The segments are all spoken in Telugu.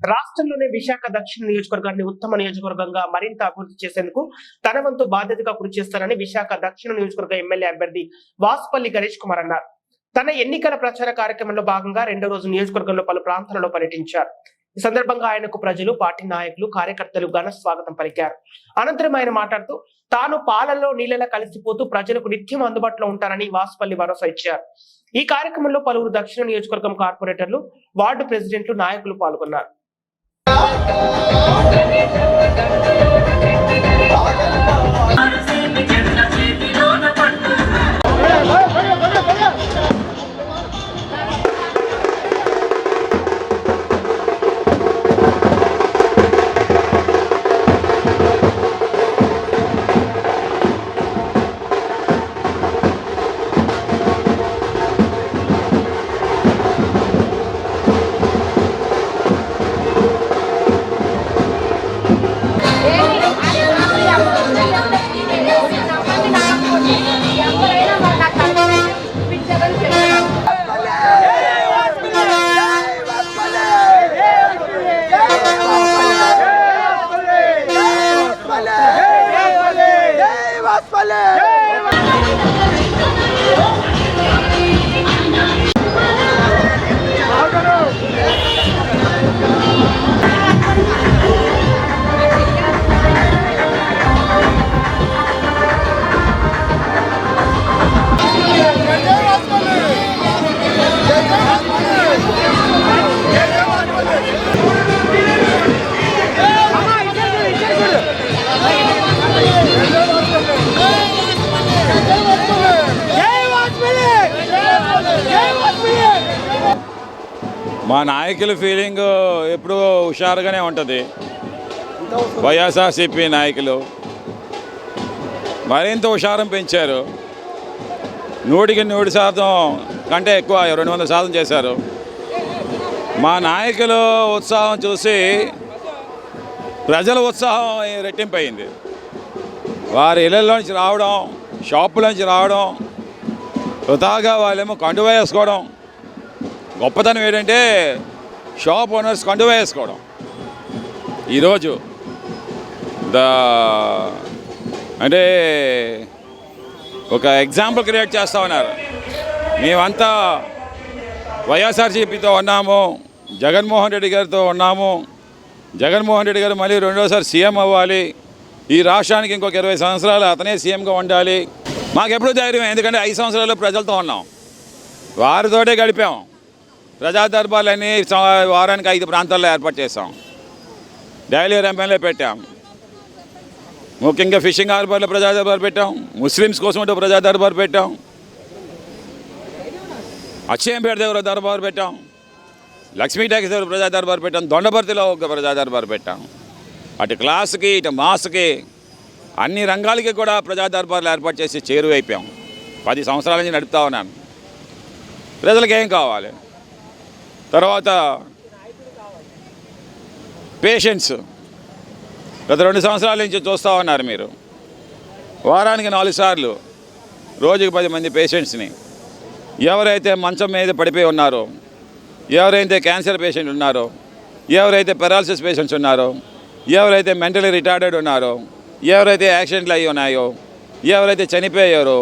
రాష్ట్రంలోని విశాఖ దక్షిణ నియోజకవర్గాన్ని ఉత్తమ నియోజకవర్గంగా మరింత అభివృద్ధి చేసేందుకు తన వంతు బాధ్యతగా కృషి చేస్తానని విశాఖ దక్షిణ నియోజకవర్గ ఎమ్మెల్యే అభ్యర్థి వాసుపల్లి గణేష్ కుమార్ అన్నారు. తన ఎన్నికల ప్రచార కార్యక్రమంలో భాగంగా రెండో రోజు నియోజకవర్గంలో పలు ప్రాంతాలలో పర్యటించారు. ఈ సందర్భంగా ఆయనకు ప్రజలు పార్టీ నాయకులు కార్యకర్తలు ఘన స్వాగతం పలికారు. అనంతరం ఆయన మాట్లాడుతూ తాను పాలల్లో నీళ్ళలా కలిసిపోతూ ప్రజలకు నిత్యం అందుబాటులో ఉంటానని వాసుపల్లి భరోసా ఇచ్చారు. ఈ కార్యక్రమంలో పలువురు దక్షిణ నియోజకవర్గం కార్పొరేటర్లు వార్డు ప్రెసిడెంట్లు నాయకులు పాల్గొన్నారు. Oh, Thank you. మా నాయకుల ఫీలింగ్ ఎప్పుడూ హుషారుగానే ఉంటుంది. వైఎస్ఆర్సీపీ నాయకులు మరింత హుషారం పెంచారు. నూటికి నూటి శాతం కంటే ఎక్కువ రెండు వందల శాతం చేశారు. మా నాయకుల ఉత్సాహం చూసి ప్రజల ఉత్సాహం రెట్టింపు అయింది వారి ఇళ్ళల్లోంచి రావడం షాపులోంచి రావడం వృధాగా వాళ్ళేమో కండువ వేసుకోవడం గొప్పతనం ఏంటంటే షాప్ ఓనర్స్ కండువా వేసుకోవడం. ఈరోజు ద అంటే ఒక ఎగ్జాంపుల్ క్రియేట్ చేస్తా ఉన్నారు. మేమంతా వైఎస్ఆర్సీపీతో ఉన్నాము జగన్మోహన్ రెడ్డి గారితో ఉన్నాము. జగన్మోహన్ రెడ్డి గారు మళ్ళీ రెండోసారి సీఎం అవ్వాలి. ఈ రాష్ట్రానికి ఇంకొక ఇరవై సంవత్సరాలు అతనే సీఎంగా ఉండాలి. మాకు ఎప్పుడు ధైర్యం ఎందుకంటే ఐదు సంవత్సరాలు ప్రజలతో ఉన్నాం. వారితోటే గడిపాం. ప్రజా దర్బార్లని వారానికి ఐదు ప్రాంతాల్లో ఏర్పాటు చేసాం డైలీ ఎమ్మెల్యే పెట్టాం. ముఖ్యంగా ఫిషింగ్ హార్బర్లో ప్రజా దర్బార్ పెట్టాం. ముస్లిమ్స్ కోసం ఒక ప్రజా దర్బార్ పెట్టాం అక్షయంపేట దగ్గర దర్బార్ పెట్టాం. లక్ష్మీ ట్యాక్స్ దగ్గర ప్రజా దర్బార్ పెట్టాం. దొండపర్తిలో ఒక ప్రజా దర్బార్ పెట్టాం. అటు క్లాస్కి ఇటు మాస్కి అన్ని రంగాలకి కూడా ప్రజా దర్బార్లు ఏర్పాటు చేసి చేరువైపోయాం. పది సంవత్సరాల నుంచి నడుపుతా ఉన్నాను ప్రజలకు ఏం కావాలి? తర్వాత పేషెంట్స్ గత రెండు సంవత్సరాల నుంచి చూస్తూ ఉన్నారు మీరు. వారానికి నాలుగు సార్లు రోజుకి పది మంది పేషెంట్స్ని. ఎవరైతే మంచం మీద పడిపోయి ఉన్నారో ఎవరైతే క్యాన్సర్ పేషెంట్ ఉన్నారో ఎవరైతే పెరాలసిస్ పేషెంట్స్ ఉన్నారో ఎవరైతే మెంటలీ రిటార్డెడ్ ఉన్నారో ఎవరైతే యాక్సిడెంట్లు అయి ఉన్నాయో ఎవరైతే చనిపోయారో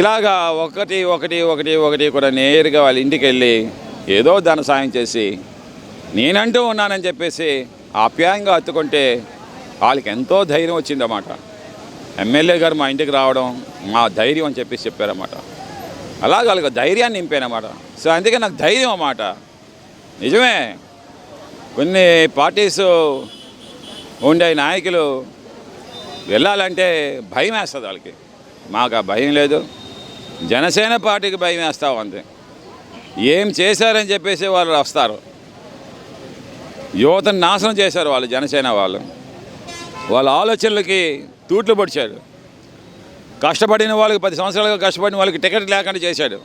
ఇలాగా ఒకటి ఒకటి ఒకటి ఒకటి కూడా నేరుగా వాళ్ళ ఇంటికి వెళ్ళి ఏదో ధన సాయం చేసి నేనంటూ ఉన్నానని చెప్పేసి ఆప్యాయంగా హత్తుకుంటే వాళ్ళకి ఎంతో ధైర్యం వచ్చిందన్నమాట. ఎమ్మెల్యే గారు మా ఇంటికి రావడం మా ధైర్యం అని చెప్పేసి చెప్పారన్నమాట. అలాగ వాళ్ళకి ధైర్యాన్ని నింపానమాట సో అందుకే నాకు ధైర్యం అన్నమాట. నిజమే. కొన్ని పార్టీస్ ఉండే నాయకులు వెళ్ళాలంటే భయం వేస్తుంది వాళ్ళకి. మాకు ఆ భయం లేదు. జనసేన పార్టీకి భయం వేస్తావు అంతే ఏం చేశారని చెప్పేసి వాళ్ళు వస్తారు. యువతను నాశనం చేశారు వాళ్ళు జనసేన వాళ్ళు. వాళ్ళ ఆలోచనలకి తూట్లు పొడిచాడు. కష్టపడిన వాళ్ళకి పది సంవత్సరాలుగా కష్టపడిన వాళ్ళకి టికెట్ లేకుండా చేశాడు.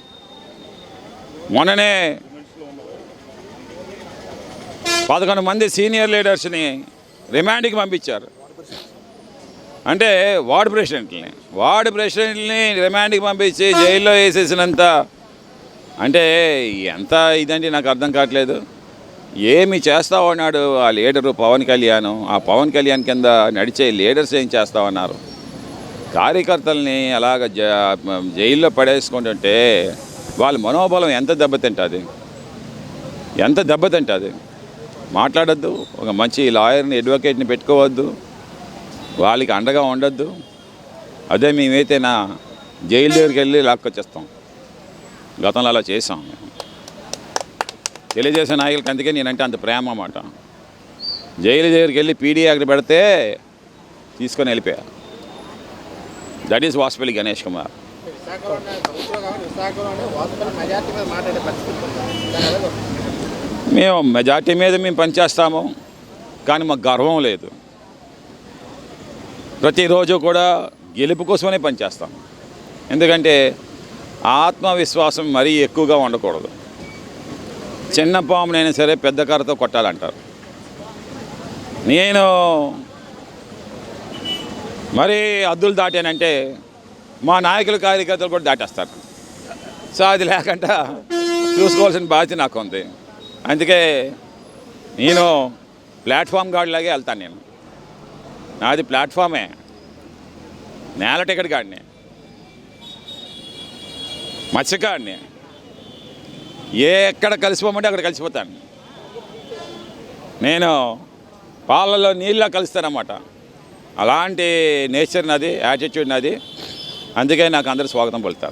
మొన్ననే పదకొండు మంది సీనియర్ లీడర్స్ని రిమాండ్కి పంపించారు. అంటే వార్డు ప్రెసిడెంట్ని వార్డు ప్రెసిడెంట్ని రిమాండ్కి పంపించి జైల్లో వేసేసినంత అంటే ఎంత ఇదండి నాకు అర్థం కావట్లేదు. ఏమి చేస్తావు అన్నాడు ఆ లీడరు పవన్ కళ్యాణ్. ఆ పవన్ కళ్యాణ్ కింద నడిచే లీడర్స్ ఏం చేస్తామన్నారు కార్యకర్తల్ని అలాగ జ జైల్లో పడేసుకుంటుంటే వాళ్ళ మనోబలం ఎంత దెబ్బతింటుంది? ఎంత దెబ్బతింటుంది? మాట్లాడొద్దు. ఒక మంచి లాయర్ని అడ్వకేట్ని పెట్టుకోవద్దు. వాళ్ళకి అండగా ఉండొద్దు. అదే మేమైతే నా జైలు దగ్గరికి వెళ్ళి లాక్కొచ్చేస్తాం. గతంలో అలా చేసాం తెలియజేసే నాయకులకి అందుకే నేనంటే అంత ప్రేమ అన్నమాట. జైలు దగ్గరికి వెళ్ళి పీడీ అక్కడ పెడితే తీసుకొని వెళ్ళిపోయా. That is Vasupalli Ganesh Kumar. మేము మెజార్టీ మీద మేము పనిచేస్తాము కానీ మాకు గర్వం లేదు. ప్రతిరోజు కూడా గెలుపు కోసమనే పనిచేస్తాము ఎందుకంటే ఆత్మవిశ్వాసం మరీ ఎక్కువగా ఉండకూడదు. చిన్న పామునైనా సరే పెద్ద కర్రతో కొట్టాలంటారు. నేను మరీ అద్దులు దాటానంటే మా నాయకుల కార్యకర్తలు కూడా దాటేస్తారు. సో అది లేకుండా చూసుకోవాల్సిన బాధ్యత నాకు ఉంది అందుకే నేను ప్లాట్ఫామ్ గాడిలాగే వెళ్తాను నేను. నాది ప్లాట్ఫామే. నేల టికెట్ గాడిని మత్స్యకాడిని ఏ ఎక్కడ కలిసిపోమంటే అక్కడ కలిసిపోతాను. నేను పాలలో నీళ్ళ కలుస్తానమాట అలాంటి నేచర్ నాది యాటిట్యూడ్ నాది. అందుకే నాకు అందరూ స్వాగతం పలుతారు